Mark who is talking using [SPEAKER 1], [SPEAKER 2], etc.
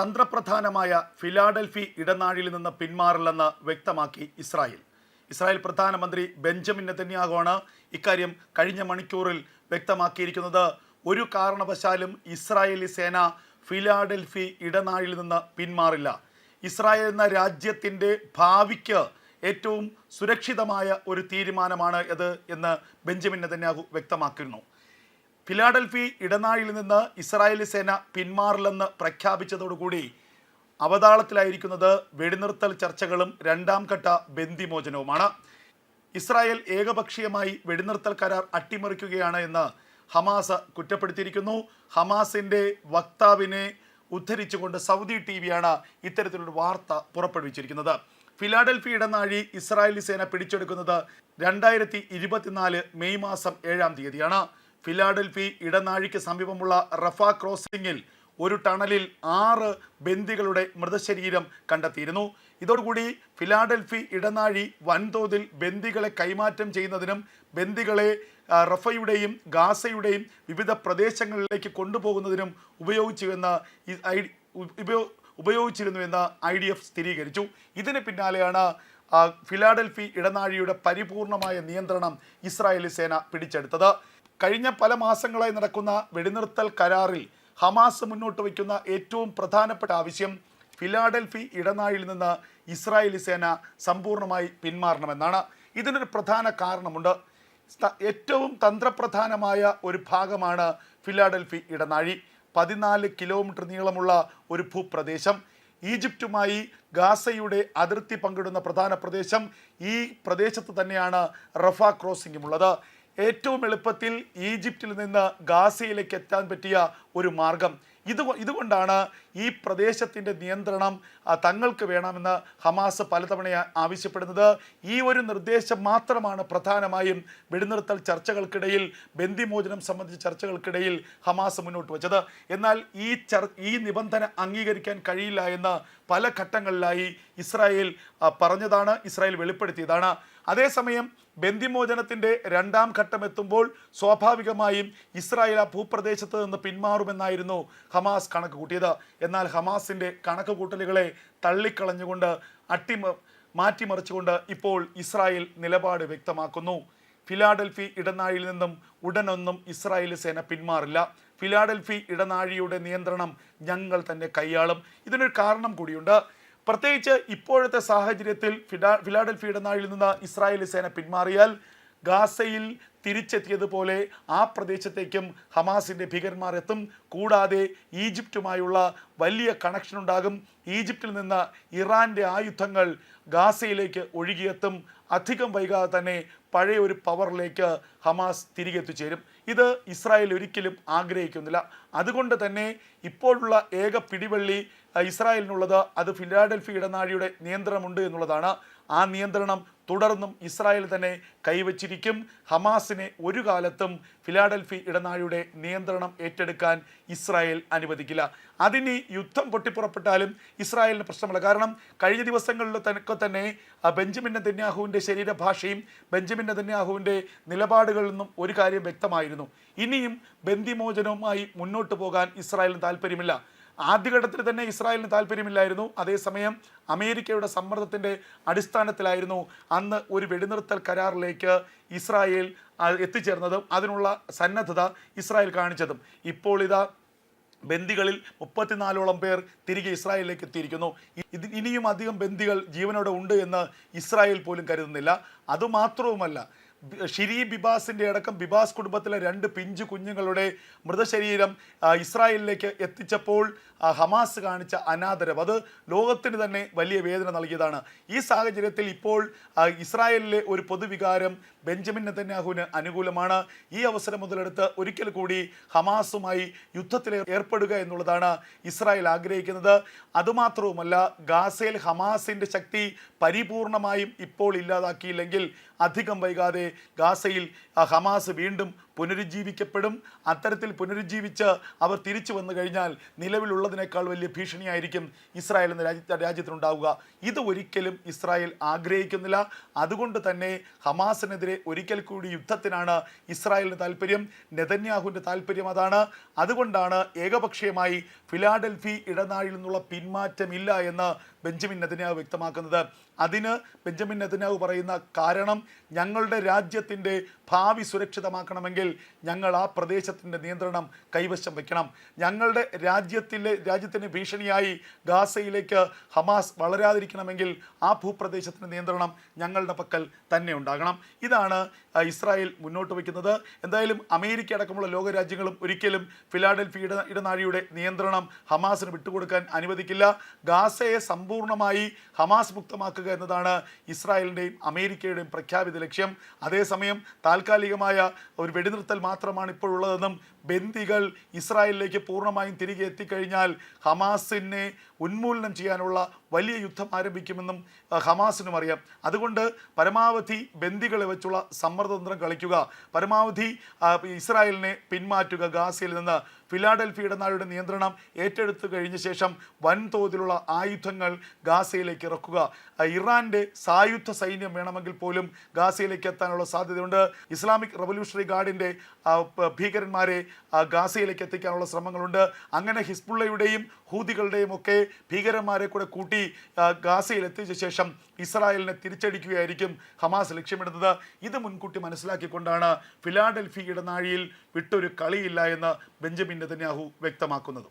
[SPEAKER 1] തന്ത്രപ്രധാനമായ ഫിലാഡൽഫി ഇടനാഴിയിൽ നിന്ന് പിന്മാറില്ലെന്ന് വ്യക്തമാക്കി ഇസ്രായേൽ. ഇസ്രായേൽ പ്രധാനമന്ത്രി ബെഞ്ചമിൻ നെതന്യാഹുവാണ് ഇക്കാര്യം കഴിഞ്ഞ മണിക്കൂറിൽ വ്യക്തമാക്കിയിരിക്കുന്നത്. ഒരു കാരണവശാലും ഇസ്രായേലി സേന ഫിലാഡൽഫി ഇടനാഴിയിൽ നിന്ന് പിന്മാറില്ല. ഇസ്രായേൽ എന്ന രാജ്യത്തിന്റെ ഭാവിക്ക് ഏറ്റവും സുരക്ഷിതമായ ഒരു തീരുമാനമാണ് ഇത് എന്ന് ബെഞ്ചമിൻ നെതന്യാഹു വ്യക്തമാക്കുന്നു. ഫിലാഡൽഫി ഇടനാഴിയിൽ നിന്ന് ഇസ്രായേലി സേന പിന്മാറില്ലെന്ന് പ്രഖ്യാപിച്ചതോടുകൂടി അവതാളത്തിലായിരിക്കുന്നത് വെടിനിർത്തൽ ചർച്ചകളും രണ്ടാം ഘട്ട ബന്ദിമോചനവുമാണ്. ഇസ്രായേൽ ഏകപക്ഷീയമായി വെടിനിർത്തൽ കരാർ അട്ടിമറിക്കുകയാണ് എന്ന് ഹമാസ് കുറ്റപ്പെടുത്തിയിരിക്കുന്നു. ഹമാസിന്റെ വക്താവിനെ ഉദ്ധരിച്ചുകൊണ്ട് സൗദി ടി വിയാണ് ഇത്തരത്തിലൊരു വാർത്ത പുറപ്പെടുവിച്ചിരിക്കുന്നത്. ഫിലാഡൽഫി ഇടനാഴി ഇസ്രായേലി സേന പിടിച്ചെടുക്കുന്നത് രണ്ടായിരത്തി മെയ് മാസം ഏഴാം തീയതിയാണ്. ഫിലാഡൽഫി ഇടനാഴിക്ക് സമീപമുള്ള റഫ ക്രോസിംഗിൽ ഒരു ടണലിൽ ആറ് ബന്ദികളുടെ മൃതശരീരം കണ്ടെത്തിയിരുന്നു. ഇതോടുകൂടി ഫിലാഡൽഫി ഇടനാഴി വൻതോതിൽ ബന്ദികളെ കൈമാറ്റം ചെയ്യുന്നതിനും ബന്ദികളെ റഫയുടെയും ഗാസയുടെയും വിവിധ പ്രദേശങ്ങളിലേക്ക് കൊണ്ടുപോകുന്നതിനും ഉപയോഗിച്ചുവെന്ന് ഉപയോ ഉപയോഗിച്ചിരുന്നുവെന്ന് ഐ ഡി എഫ് സ്ഥിരീകരിച്ചു. ഇതിന് പിന്നാലെയാണ് ഫിലാഡൽഫി ഇടനാഴിയുടെ പരിപൂർണമായ നിയന്ത്രണം ഇസ്രായേലി സേന പിടിച്ചെടുത്തത്. കഴിഞ്ഞ പല മാസങ്ങളായി നടക്കുന്ന വെടിനിർത്തൽ കരാറിൽ ഹമാസ് മുന്നോട്ട് വയ്ക്കുന്ന ഏറ്റവും പ്രധാനപ്പെട്ട ആവശ്യം ഫിലാഡൽഫി ഇടനാഴിയിൽ നിന്ന് ഇസ്രായേലി സേന സമ്പൂർണമായി പിന്മാറണമെന്നാണ്. ഇതിനൊരു പ്രധാന കാരണമുണ്ട്. ഏറ്റവും തന്ത്രപ്രധാനമായ ഒരു ഭാഗമാണ് ഫിലാഡൽഫി ഇടനാഴി. പതിനാല് കിലോമീറ്റർ നീളമുള്ള ഒരു ഭൂപ്രദേശം. ഈജിപ്റ്റുമായി ഗാസയുടെ അതിർത്തി പങ്കിടുന്ന പ്രധാന പ്രദേശം ഈ പ്രദേശത്ത് തന്നെയാണ് റഫ ക്രോസിംഗും ഉള്ളത്. ഏറ്റവും എളുപ്പത്തിൽ ഈജിപ്തിൽ നിന്ന് ഗാസയിലേക്ക് എത്താൻ പറ്റിയ ഒരു മാർഗം. ഇത് ഇതുകൊണ്ടാണ് ഈ പ്രദേശത്തിന്റെ നിയന്ത്രണം തങ്ങൾക്ക് വേണമെന്ന് ഹമാസ് പലതവണ ആവശ്യപ്പെടുന്നത്. ഈ ഒരു നിർദ്ദേശം മാത്രമാണ് പ്രധാനമായും വെടിനിർത്തൽ ചർച്ചകൾക്കിടയിൽ ബന്ദിമോചനം സംബന്ധിച്ച ചർച്ചകൾക്കിടയിൽ ഹമാസ് മുന്നോട്ട് വച്ചത്. എന്നാൽ ഈ ചർ ഈ നിബന്ധന അംഗീകരിക്കാൻ കഴിയില്ല എന്ന് പല ഘട്ടങ്ങളിലായി ഇസ്രായേൽ പറഞ്ഞതാണ് ഇസ്രായേൽ വെളിപ്പെടുത്തിയതാണ്. അതേസമയം ബന്ദിമോചനത്തിന്റെ രണ്ടാം ഘട്ടം എത്തുമ്പോൾ സ്വാഭാവികമായും ഇസ്രായേൽ ആ ഭൂപ്രദേശത്ത് നിന്ന് പിന്മാറുമെന്നായിരുന്നു ഹമാസ് കണക്ക് കൂട്ടിയത് എന്നാൽ ഹമാസിന്റെ കണക്ക് കൂട്ടലുകളെ തള്ളിക്കളഞ്ഞുകൊണ്ട് അട്ടി മാറ്റിമറിച്ചുകൊണ്ട് ഇപ്പോൾ ഇസ്രായേൽ നിലപാട് വ്യക്തമാക്കുന്നു. ഫിലാഡൽഫി ഇടനാഴിയിൽ നിന്നും ഉടനൊന്നും ഇസ്രായേൽ സേന പിന്മാറില്ല. ഫിലാഡൽഫി ഇടനാഴിയുടെ നിയന്ത്രണം ഞങ്ങൾ തന്നെ കൈയാളും. ഇതിനൊരു കാരണം കൂടിയുണ്ട്. പ്രത്യേകിച്ച് ഇപ്പോഴത്തെ സാഹചര്യത്തിൽ ഫിഡാ ഫിലാഡൽഫിയുടെ നാളിൽ നിന്ന് ഇസ്രായേലി സേന പിന്മാറിയാൽ ഗാസയിൽ തിരിച്ചെത്തിയതുപോലെ ആ പ്രദേശത്തേക്കും ഹമാസിന്റെ ഭീകരന്മാർ എത്തും. കൂടാതെ ഈജിപ്റ്റുമായുള്ള വലിയ കണക്ഷൻ ഉണ്ടാകും. ഈജിപ്തിൽ നിന്ന് ഇറാന്റെ ആയുധങ്ങൾ ഗാസയിലേക്ക് ഒഴുകിയെത്തും. അധികം വൈകാതെ തന്നെ പഴയ ഒരു പവറിലേക്ക് ഹമാസ് തിരികെ എത്തിച്ചേരും ഇത് ഇസ്രായേൽ ഒരിക്കലും ആഗ്രഹിക്കുന്നില്ല. അതുകൊണ്ട് തന്നെ ഇപ്പോഴുള്ള ഏക പിടിവള്ളി ഇസ്രായേലിനുള്ളത് അത് ഫിലാഡൽഫി ഇടനാഴിയുടെ നിയന്ത്രണമുണ്ട് എന്നുള്ളതാണ്. ആ നിയന്ത്രണം തുടർന്നും ഇസ്രായേൽ തന്നെ കൈവച്ചിരിക്കും. ഹമാസിനെ ഒരു കാലത്തും ഫിലാഡൽഫി ഇടനാഴിയുടെ നിയന്ത്രണം ഏറ്റെടുക്കാൻ ഇസ്രായേൽ അനുവദിക്കില്ല. അതിന് യുദ്ധം പൊട്ടിപ്പുറപ്പെട്ടാലും ഇസ്രായേലിന് പ്രശ്നമില്ല. കാരണം കഴിഞ്ഞ ദിവസങ്ങളിൽ തനക്ക് തന്നെ ബെഞ്ചമിൻ നെതന്യാഹുവിന്റെ ശരീരഭാഷയും ബെഞ്ചമിൻ നെതന്യാഹുവിന്റെ നിലപാടുകളിൽ നിന്നും ഒരു കാര്യം വ്യക്തമായിരുന്നു. ഇനിയും ബന്ധിമോചനവുമായി മുന്നോട്ട് പോകാൻ ഇസ്രായേലിന് താല്പര്യമില്ല. ആദ്യഘട്ടത്തിൽ തന്നെ ഇസ്രായേലിന് താല്പര്യമില്ലായിരുന്നു. അതേസമയം അമേരിക്കയുടെ സമ്മർദ്ദത്തിന്റെ അടിസ്ഥാനത്തിലായിരുന്നു അന്ന് ഒരു വെടിനിർത്തൽ കരാറിലേക്ക് ഇസ്രായേൽ എത്തിച്ചേർന്നതും അതിനുള്ള സന്നദ്ധത ഇസ്രായേൽ കാണിച്ചതും. ഇപ്പോൾ ഇതാ ബന്ദികളിൽ മുപ്പത്തിനാലോളം പേർ തിരികെ ഇസ്രായേലിലേക്ക് എത്തിയിരിക്കുന്നു. ഇത് ഇനിയും അധികം ബന്ദികൾ ജീവനോടെ ഉണ്ട് എന്ന് ഇസ്രായേൽ പോലും കരുതുന്നില്ല. അതുമാത്രവുമല്ല ഷിരി ബിബാസിന്റെ അടക്കം ബിബാസ് കുടുംബത്തിലെ രണ്ട് പിഞ്ചു കുഞ്ഞുങ്ങളുടെ മൃതശരീരം ഇസ്രായേലിലേക്ക് എത്തിച്ചപ്പോൾ ഹമാസ് കാണിച്ച അനാദരവ്. അത് ലോകത്തിന് തന്നെ വലിയ വേദന നൽകിയതാണ്. ഈ സാഹചര്യത്തിൽ ഇപ്പോൾ ഇസ്രായേലിലെ ഒരു പൊതുവികാരം ബെഞ്ചമിൻ നെതന്യാഹുവിന് അനുകൂലമാണ്. ഈ അവസരം മുതലെടുത്ത് ഒരിക്കൽ കൂടി ഹമാസുമായി യുദ്ധത്തിൽ ഏർപ്പെടുക എന്നുള്ളതാണ് ഇസ്രായേൽ ആഗ്രഹിക്കുന്നത്. അതുമാത്രവുമല്ല ഗാസയിൽ ഹമാസിന്റെ ശക്തി പരിപൂർണമായും ഇപ്പോൾ ഇല്ലാതാക്കിയില്ലെങ്കിൽ അധികം വൈകാതെ ഗാസയിൽ ഹമാസ് വീണ്ടും പുനരുജ്ജീവിക്കപ്പെടും. അത്തരത്തിൽ പുനരുജ്ജീവിച്ച് അവർ തിരിച്ചു വന്നു കഴിഞ്ഞാൽ നിലവിലുള്ളതിനേക്കാൾ വലിയ ഭീഷണിയായിരിക്കും ഇസ്രായേൽ എന്ന രാജ്യ രാജ്യത്തിനുണ്ടാവുക. ഇത് ഒരിക്കലും ഇസ്രായേൽ ആഗ്രഹിക്കുന്നില്ല. അതുകൊണ്ട് തന്നെ ഹമാസിനെതിരെ ഒരിക്കൽ കൂടി യുദ്ധത്തിനാണ് ഇസ്രായേലിന് താല്പര്യം നെതന്യാഹുവിന്റെ താല്പര്യം അതാണ്. അതുകൊണ്ടാണ് ഏകപക്ഷീയമായി ഫിലാഡൽഫി ഇടനാഴിയിൽ നിന്നുള്ള പിന്മാറ്റമില്ല എന്ന് ബെഞ്ചമിൻ നെതന്യാഹു വ്യക്തമാക്കുന്നത്. അതിന് ബെഞ്ചമിൻ നെതന്യാഹു പറയുന്ന കാരണം ഞങ്ങളുടെ രാജ്യത്തിന്റെ ഭാവി സുരക്ഷിതമാക്കണമെങ്കിൽ ഞങ്ങൾ ആ പ്രദേശത്തിന്റെ നിയന്ത്രണം കൈവശം വയ്ക്കണം. ഞങ്ങളുടെ രാജ്യത്തിലെ രാജ്യത്തിന് ഭീഷണിയായി ഗാസയിലേക്ക് ഹമാസ് വളരാതിരിക്കണമെങ്കിൽ ആ ഭൂപ്രദേശത്തിന്റെ നിയന്ത്രണം ഞങ്ങളുടെ പക്കൽ തന്നെ ഉണ്ടാകണം. ഇതാണ് ഇസ്രായേൽ മുന്നോട്ട് വയ്ക്കുന്നത്. എന്തായാലും അമേരിക്ക അടക്കമുള്ള ലോകരാജ്യങ്ങളും ഒരിക്കലും ഫിലാഡൽഫി ഇട ഇടനാഴിയുടെ നിയന്ത്രണം ഹമാസിന് വിട്ടുകൊടുക്കാൻ അനുവദിക്കില്ല. ഗാസയെ സമ്പൂർണമായി ഹമാസ് മുക്തമാക്കുക എന്നതാണ് ഇസ്രായേലിന്റെയും അമേരിക്കയുടെയും പ്രഖ്യാപിത ലക്ഷ്യം. അതേസമയം താൽക്കാലികമായ ഒരു വെടിനിർത്തൽ മാത്രമാണ് ഇപ്പോഴുള്ളതെന്നും ബന്ദികൾ ഇസ്രായേലിലേക്ക് പൂർണമായും തിരികെ എത്തിക്കഴിഞ്ഞാൽ ഹമാസിനെ ഉന്മൂലനം ചെയ്യാനുള്ള വലിയ യുദ്ധം ആരംഭിക്കുമെന്നും ഹമാസിനും അറിയാം. അതുകൊണ്ട് പരമാവധി ബന്ദികളെ വെച്ചുള്ള സമ്മർദ്ദതന്ത്രം കളിക്കുക പരമാവധി ഇസ്രായേലിനെ പിന്മാറ്റുക ഗാസയിൽ നിന്ന് ഫിലാഡൽഫി ഇടനാഴിയുടെ നിയന്ത്രണം ഏറ്റെടുത്തു കഴിഞ്ഞ ശേഷം വൻതോതിലുള്ള ആയുധങ്ങൾ ഗാസയിലേക്ക് ഇറക്കുക. ഇറാന്റെ സായുധ സൈന്യം വേണമെങ്കിൽ പോലും ഗാസയിലേക്ക് എത്താനുള്ള സാധ്യതയുണ്ട്. ഇസ്ലാമിക് റവല്യൂഷണറി ഗാർഡിന്റെ ഭീകരന്മാരെ ഗാസയിലേക്ക് എത്തിക്കാനുള്ള ശ്രമങ്ങളുണ്ട്. അങ്ങനെ ഹിസ്ബുള്ളയുടെയും ഹൂതികളുടെയും ഒക്കെ ഭീകരന്മാരെ കൂടെ കൂട്ടി ഗാസയിൽ എത്തിച്ച ശേഷം ഇസ്രായേലിനെ തിരിച്ചടിക്കുകയായിരിക്കും ഹമാസ് ലക്ഷ്യമിടുന്നത്. ഇത് മുൻകൂട്ടി മനസ്സിലാക്കിക്കൊണ്ടാണ് ഫിലാഡൽഫി ഇടനാഴിയിൽ വിട്ടൊരു കളിയില്ല എന്ന് ബെഞ്ചമിൻ നെതന്യാഹു വ്യക്തമാക്കുന്നത്.